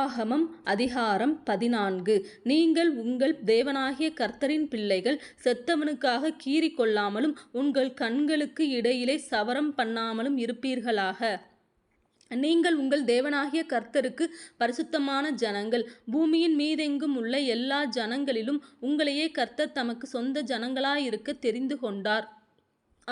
ஆகமம் அதிகாரம் பதினான்கு. நீங்கள் உங்கள் தேவனாகிய கர்த்தரின் பிள்ளைகள் செத்தவனுக்காக கீறி கொள்ளாமலும் உங்கள் கண்களுக்கு இடையிலே சவரம் பண்ணாமலும் இருப்பீர்களாக. நீங்கள் உங்கள் தேவனாகிய கர்த்தருக்கு பரிசுத்தமான ஜனங்கள். பூமியின் மீதெங்கும் உள்ள எல்லா ஜனங்களிலும் உங்களையே கர்த்தர் தமக்கு சொந்த ஜனங்களாயிருக்க தெரிந்து கொண்டார்.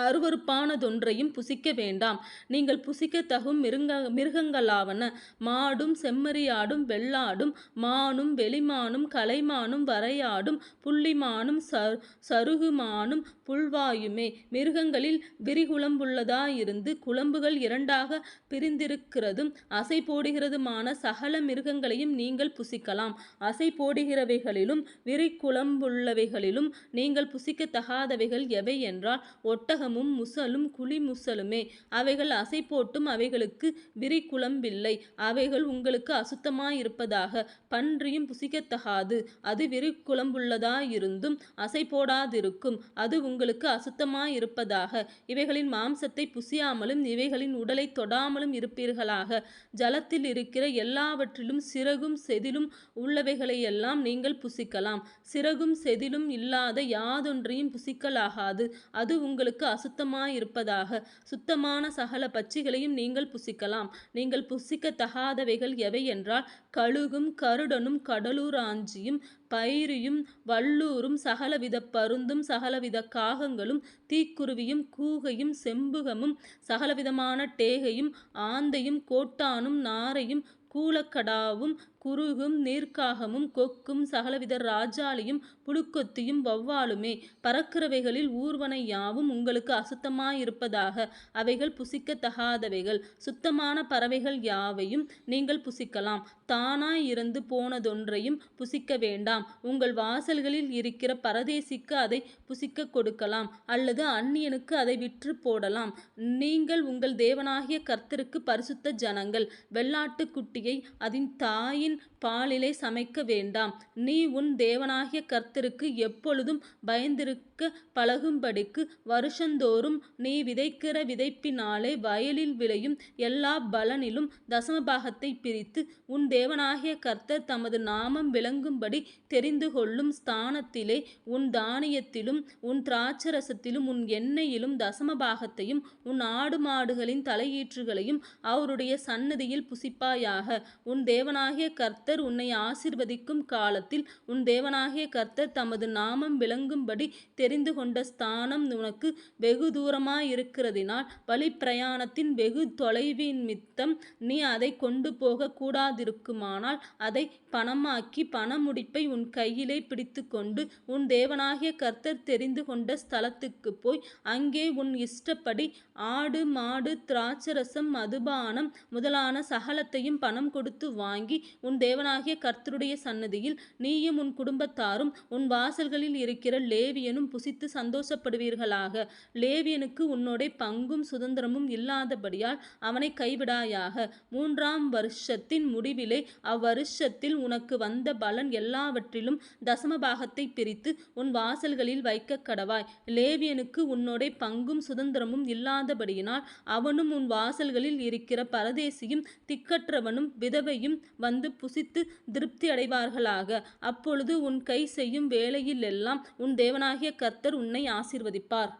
அருவருப்பானதொன்றையும் புசிக்க வேண்டாம். நீங்கள் புசிக்க தகும் மிருங்க மிருகங்களாவன. மாடும் செம்மறியாடும் வெள்ளாடும் மானும் வெளிமானும் கலைமானும் வரையாடும் புள்ளிமானும் ச சருகுமானும் புல்வாயுமே. மிருகங்களில் விரிகுளம்புள்ளதாயிருந்து குழம்புகள் இரண்டாக பிரிந்திருக்கிறதும் அசை போடுகிறதுமான சகல மிருகங்களையும் நீங்கள் புசிக்கலாம். அசை போடுகிறவைகளிலும் விரிகுளம்புள்ளவைகளிலும் நீங்கள் புசிக்கத்தகாதவைகள் எவை என்றால் ஒட்டகம் ஒட்டகமும் முசலும் குழி முசலுமே அவைகள் அசை போட்டும் அவைகளுக்கு விரி குழம்பில்லை அவைகள் உங்களுக்கு அசுத்தமாயிருப்பதாக பன்றியும் புசிக்கத்தகாது. அது விரி குழம்புள்ளதாயிருந்தும் அசை போடாதிருக்கும் அது உங்களுக்கு அசுத்தமாயிருப்பதாக. இவைகளின் மாம்சத்தை புசியாமலும் இவைகளின் உடலை தொடாமலும் இருப்பீர்களாக. ஜலத்தில் இருக்கிற எல்லாவற்றிலும் சிறகும் செதிலும் உள்ளவைகளையெல்லாம் நீங்கள் புசிக்கலாம். சிறகும் செதிலும் இல்லாத யாதொன்றையும் புசிக்கலாகாது. அது உங்களுக்கு அசுத்தமாயிருப்பதாக சுத்தமான சகல பச்சிகளையும் நீங்கள் புசிக்கலாம். நீங்கள் புசிக்கத்தகாதவைகள் எவை என்றால் கழுகும் கருடனும் கடலூராஞ்சியும் பயிரியும் வல்லூரும் சகலவித பருந்தும் சகலவித காகங்களும் தீக்குருவியும் கூகையும் செம்புகமும் சகலவிதமான டேகையும் ஆந்தையும் கோட்டானும் நாரையும் கூலக்கடாவும் குருகும் நீர்க்காகமும் கொக்கும் சகலவித ராஜாலையும் புழுக்கொத்தியும் வௌவாலுமே. பறக்கிறவைகளில் ஊர்வனை யாவும் உங்களுக்கு அசுத்தமாயிருப்பதாக. அவைகள் புசிக்கத்தகாதவைகள் சுத்தமான பறவைகள் யாவையும் நீங்கள் புசிக்கலாம். தானாய் இருந்து போனதொன்றையும் புசிக்க வேண்டாம். உங்கள் வாசல்களில் இருக்கிற பரதேசிக்கு அதை புசிக்க கொடுக்கலாம். அல்லது அந்நியனுக்கு அதை விற்று போடலாம். நீங்கள் உங்கள் தேவனாகிய கர்த்தருக்கு பரிசுத்த ஜனங்கள். வெள்ளாட்டு குட்டியை அதன் தாயின் பாலிலே சமைக்க வேண்டாம். நீ உன் தேவனாகிய கர்த்தருக்கு எப்பொழுதும் பயந்திருக்க பழகும்படிக்கு வருஷந்தோறும் நீ விதைக்கிற விதைப்பினாலே வயலில் விளையும் எல்லா பலனிலும் தசமபாகத்தை பிரித்து உன் தேவனாகிய கர்த்தர் தமது நாமம் விளங்கும்படி தெரிந்து கொள்ளும் ஸ்தானத்திலே உன் தானியத்திலும் உன் திராட்சரசத்திலும் உன் எண்ணெயிலும் தசமபாகத்தையும் உன் ஆடு மாடுகளின் தலையீற்றுகளையும் அவருடைய சன்னதியில் புசிப்பாயாக. உன் தேவனாகிய கர்த்தர் உன்னை ஆசிர்வதிக்கும் காலத்தில் உன் தேவனாகிய கர்த்தர் தமது நாமம் விளங்கும்படி தெரிந்து கொண்ட ஸ்தானம் உனக்கு வெகு தூரமாயிருக்கிறதினால் வழி பிரயாணத்தின் வெகு தொலைவின் மித்தம் நீ அதை கொண்டு போக கூடாதிருக்குமானால் அதை பணமாக்கி பணமுடிப்பை உன் கையிலே பிடித்து கொண்டு உன் தேவனாகிய கர்த்தர் தெரிந்து கொண்ட ஸ்தலத்துக்கு போய் அங்கே உன் இஷ்டப்படி ஆடு மாடு திராட்சரசம் மதுபானம் முதலான சகலத்தையும் பணம் கொடுத்து வாங்கி உன் தேவனாகிய கர்த்தருடைய சன்னதியில் நீயும் உன் குடும்பத்தாரும் உன் வாசல்களில் இருக்கிற லேவியனும் புசித்து சந்தோஷப்படுவீர்களாக. லேவியனுக்கு உன்னோட பங்கும் சுதந்திரமும் இல்லாதபடியால் அவனை கைவிடாயாக. மூன்றாம் வருஷத்தின் முடிவிலே அவ்வருஷத்தில் உனக்கு வந்த பலன் எல்லாவற்றிலும் தசமபாகத்தை பிரித்து உன் வாசல்களில் வைக்க கடவாய். லேவியனுக்கு உன்னோட பங்கும் சுதந்திரமும் இல்லாதபடியினால் அவனும் உன் வாசல்களில் இருக்கிற பரதேசியும் திக்கற்றவனும் விதவையும் வந்து புசித்து திருப்தி அடைவார்களாக அப்பொழுது உன் கை செய்யும் வேலையிலெல்லாம் உன் தேவனாகிய கர்த்தர் உன்னை ஆசிர்வதிப்பார்.